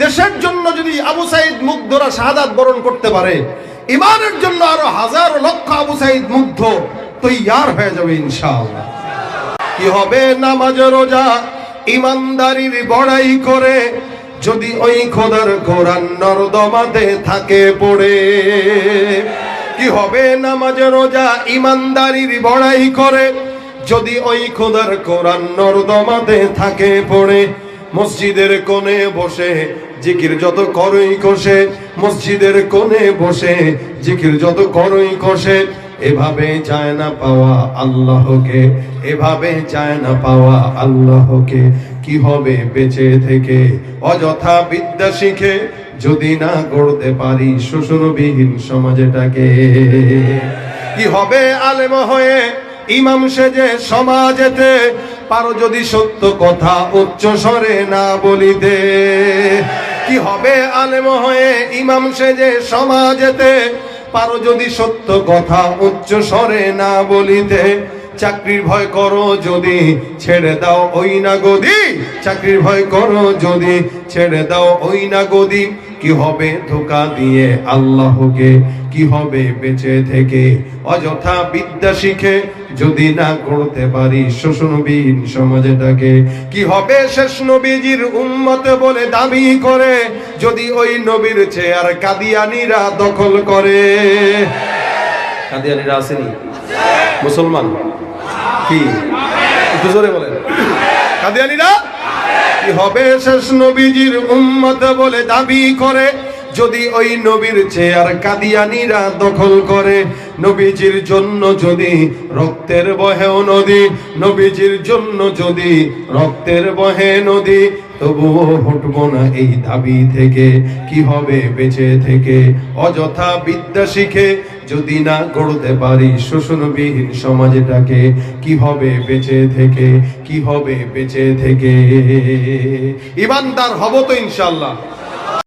দেশের জন্য যদি আবু সাইদ মুগ্ধরা শাহাদাত বরণ করতে পারে, ইমানের জন্য আরও হাজার লক্ষ আবু সাইদ মুগ্ধ, তৈয়ার হয়ে যাবে ইনশাআল্লাহ। কি হবে নামাজ, রোজা? ইমানদারির বড়াই করে যদি ওই খোদার কোরআন নর্দমাতে থাকে পড়ে। কি হবে নামাজ, রোজা? ইমানদারির বড়াই করে যদি ওই খোদার কোরআন নর্দমাতে থাকে পড়ে। মসজিদের কোণে বসে জিকির যত করই কষে, মসজিদের কোণে বসে জিকির যত করই কষে, এভাবে চায় না পাওয়া আল্লাহকে, এভাবে চায় না পাওয়া আল্লাহকে। কি হবে বেঁচে থেকে? অযথা বিদ্যা শিখে যদি না গড়তে পারি শোষণবিহীন সমাজটাকে। কি হবে আলেম হয়ে ইমাম সেজে সমাজেতে পারো যদি সত্য কথা উচ্চ স্বরে না বলিতে, কি হবে আলেম হয়ে ইমাম সেজে সমাজেতে? পারো যদি সত্য কথা উচ্চ স্বরে না বলিতে, চাকরির ভয় করো যদি ছেড়ে দাও ওই না গদি চাকরির ভয় করো যদি ছেড়ে দাও ওই না গদি কি হবে ধোকা দিয়ে আল্লাহকে কি হবে বেঁচে থেকে? অযথা বিদ্যা শিখে যদি না করতে পারি শোষণবিহীন সমাজটাকে কি হবে শেষ নবীজির উম্মত বলে দাবি করে? যদি ওই নবীর চেয়ার কাদিয়ানিরা দখল করে। কাদিয়ানিরা আসেনি? মুসলমান? কি? একটু জোরে বলেন। কাদিয়ানিরা? কি হবে শেষ নবীজির উম্মত বলে দাবি করে? যদি ওই নবীর চেয়ার কাদিয়ানিরা দখল করে, নবীজির জন্য যদি রক্তের বহেও নদী, নবীজির জন্য যদি রক্তের বহে নদী, তবুও হটবো না এই দাবি থেকে। কি হবে বেঁচে থেকে? অযথা বিদ্যা শিখে যদি না গড়তে পারি শোষণবিহীন সমাজটাকে, কি হবে বেঁচে থেকে? কি হবে বেঁচে থেকে? ইমানদার হব তো ইনশাল্লাহ